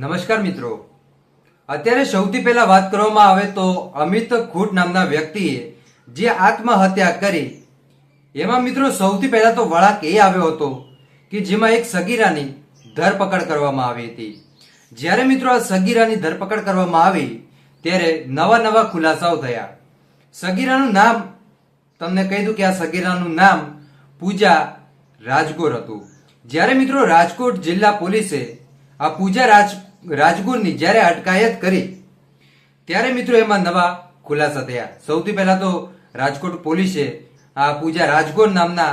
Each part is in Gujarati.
નમસ્કાર મિત્રો. અત્યારે સૌથી પહેલા વાત કરવામાં આવે તો અમિત ખૂટ નામના વ્યક્તિએ જે આત્મહત્યા કરી, એમાં મિત્રો સૌથી પહેલા તો વળાક એ આવ્યો હતો કે જેમાં એક સગીરાની ધરપકડ કરવામાં આવી હતી. જ્યારે મિત્રો આ સગીરાની ધરપકડ કરવામાં આવી, ત્યારે નવા નવા ખુલાસાઓ થયા. સગીરાનું નામ, તમને કહી દઉં કે આ સગીરાનું નામ પૂજા રાજગોર હતું. જ્યારે મિત્રો રાજકોટ જિલ્લા પોલીસે આ પૂજા રાજ રાજગોરની જ્યારે અટકાયત કરી, ત્યારે મિત્રો એમાં નવા ખુલાસા થયા. સૌથી પહેલા તો રાજકોટ પોલીસે આ પૂજા રાજગોર નામના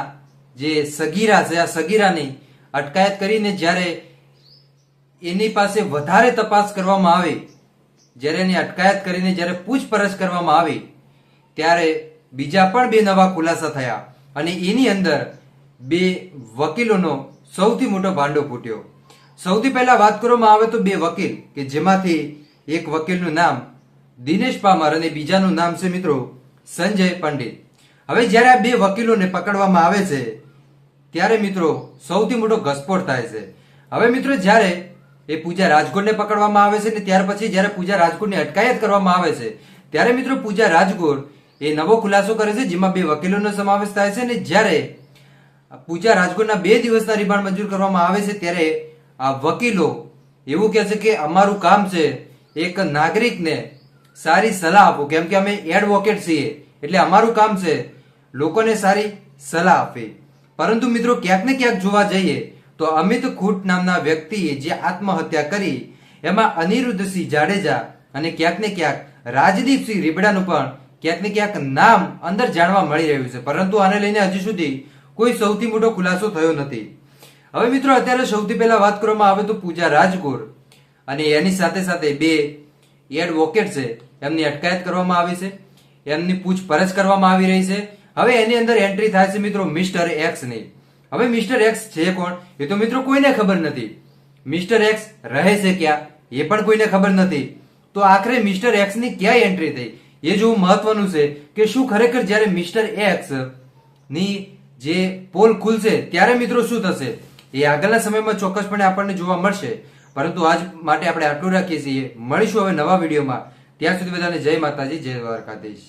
જે સગીરા છે, આ સગીરાની અટકાયત કરીને જ્યારે એની પાસે વધારે તપાસ કરવામાં આવી, જ્યારે એની અટકાયત કરીને જ્યારે પૂછપરછ કરવામાં આવી, ત્યારે બીજા પણ બે નવા ખુલાસા થયા અને એની અંદર બે વકીલોનો સૌથી મોટો ભાંડો ફૂટ્યો. સૌથી પહેલા વાત કરવામાં આવે તો બે વકીલ, કે જેમાંથી એક વકીલનું નામ દિનેશ પામર અને બીજાનું નામ છે મિત્રો સંજય પંડિત. હવે જ્યારે આ બે વકીલોને પકડવામાં આવે છે, ત્યારે મિત્રો સૌથી મોટો ઘસફોડ થાય છે. હવે મિત્રો જ્યારે એ પૂજા રાજકોટને પકડવામાં આવે છે ને ત્યાર પછી જ્યારે પૂજા રાજકોટની અટકાયત કરવામાં આવે છે, ત્યારે મિત્રો પૂજા રાજકોટ એ નવો ખુલાસો કરે છે, જેમાં બે વકીલોનો સમાવેશ થાય છે ને જ્યારે પૂજા રાજકોટના બે દિવસના રિમાન્ડ મંજૂર કરવામાં આવે છે, ત્યારે આ વકીલો એવું કહે છે કે અમારું કામ છે એક નાગરિકને સારી સલાહ આપો કેમ કે અમે એડવોકેટ છીએ. એટલે અમારું કામ છે લોકોને સારી સલાહ આપવી. પરંતુ મિત્રો, ક્યાંક ને ક્યાંક જોવા જઈએ તો અમિત ખૂટ નામના વ્યક્તિએ જે આત્મહત્યા કરી, એમાં અનિરુદ્ધસિંહ જાડેજા અને ક્યાંક ને ક્યાંક રાજદીપસિંહ રીબડાનું પણ ક્યાંક ને ક્યાંક નામ અંદર જાણવા મળી રહ્યું છે. પરંતુ આને લઈને હજી સુધી કોઈ સૌથી મોટો ખુલાસો થયો નથી. હવે મિત્રો, અત્યારે સૌથી પહેલા વાત કરવામાં આવે તો પૂજા રાજગોર અને એની સાથે સાથે બે એડવોકેટ છે. એમની અટકાયત કરવામાં આવી છે. એમની પૂછપરછ કરવામાં આવી રહી છે. હવે એની અંદર એન્ટ્રી થાય છે મિત્રો મિસ્ટર એક્સની. હવે મિસ્ટર એક્સ છે કોણ? એ તો મિત્રો કોઈને ખબર નથી. મિસ્ટર એક્સ રહે છે ક્યાં? એ પણ કોઈને ખબર નથી. તો આખરે મિસ્ટર એક્સની ક્યાં એન્ટ્રી થઈ? એ જોવું મહત્વનું છે કે શું ખરેખર જ્યારે મિસ્ટર એક્સની જે પોલ ખુલશે, ત્યારે મિત્રો શું થશે? એ આગળના સમયમાં ચોક્કસપણે આપણને જોવા મળશે. પરંતુ આજ માટે આપણે આટલું રાખીએ છીએ. મળીશું હવે નવા વિડીયોમાં. ત્યાં સુધી બધાને જય માતાજી, જય દ્વારકાધીશ.